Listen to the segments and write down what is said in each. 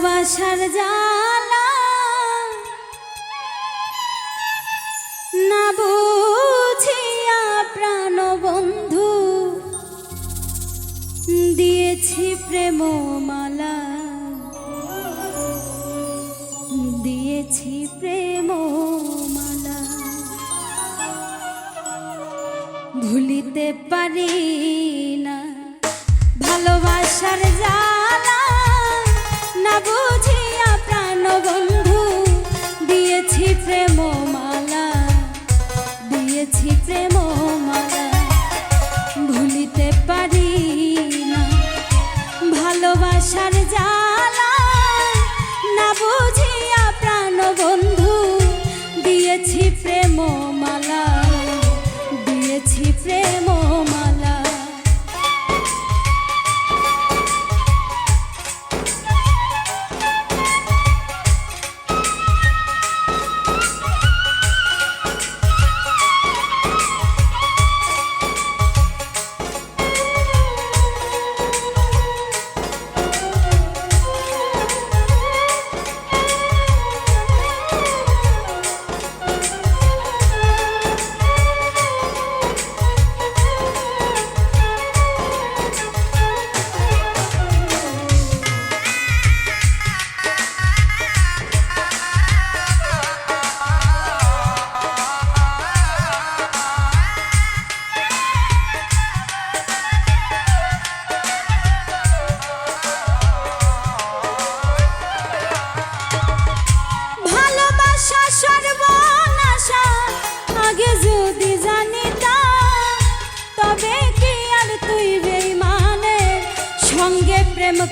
ভালোবাসার জালা না বুঝিয়া প্রাণ বন্ধু দিয়েছি প্রেম মালা দিয়েছি প্রেম মালা ভুলিতে পারি না ভালোবাসার জালা দিয়েছি প্রেম মালা ভুলিতে পারি না। ভালোবাসার জালা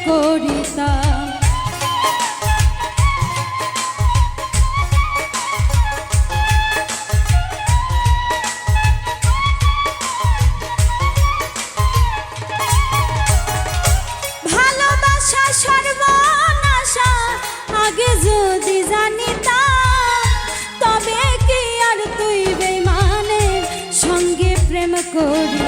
করিতাম। ভালোবাসা সর্বনাশা আগে যদি জানিতাম তবে কি আর তুই বেমানের সঙ্গে প্রেম করিতাম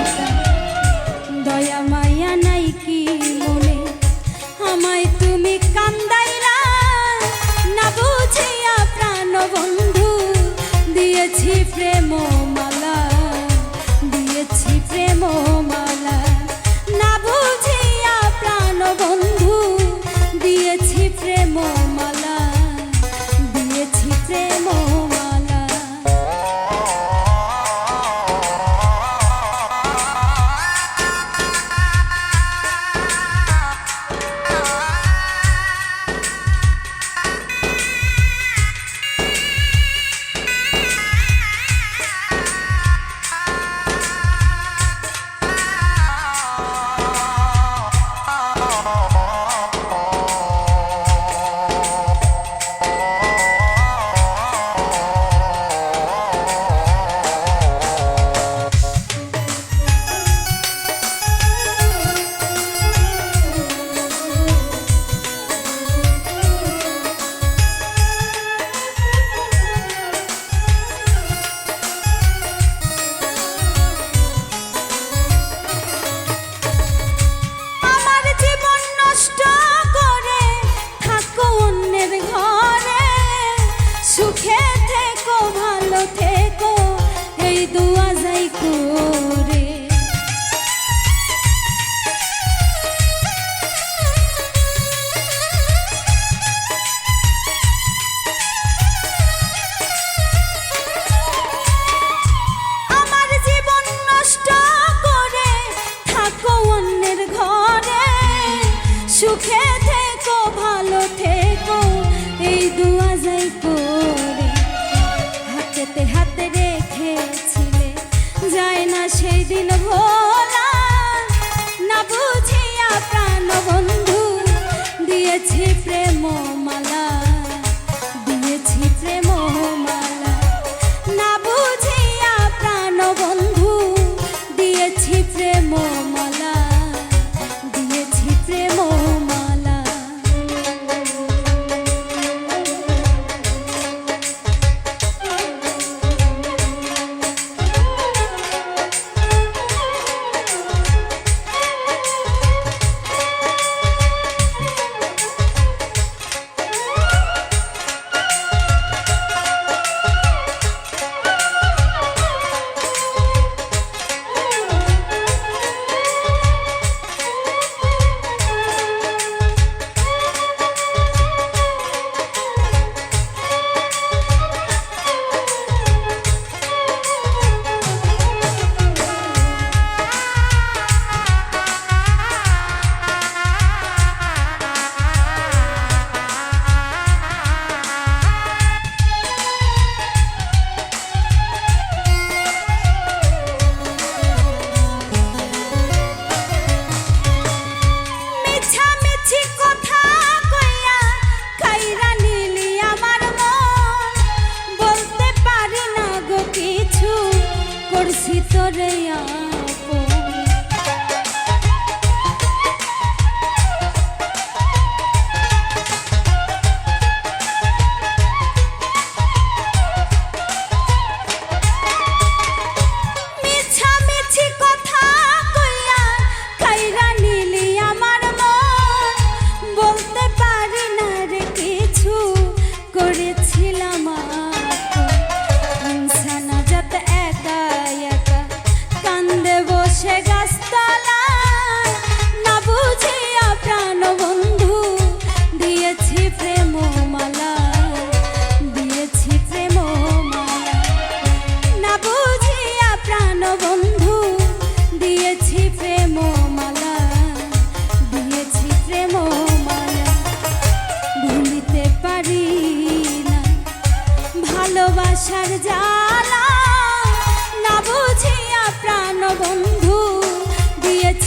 প্রেম না সেই ভোলা, না বুঝিয়া প্রাণ বন্ধু দিয়েছি প্রেম মালা দিয়েছি প্রেম মালা না বুঝিয়া প্রাণ বন্ধু দিয়েছি প্রেম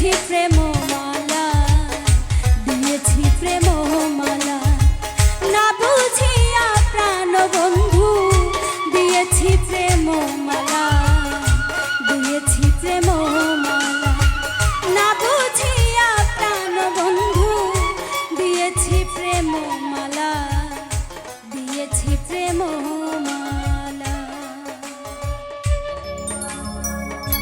different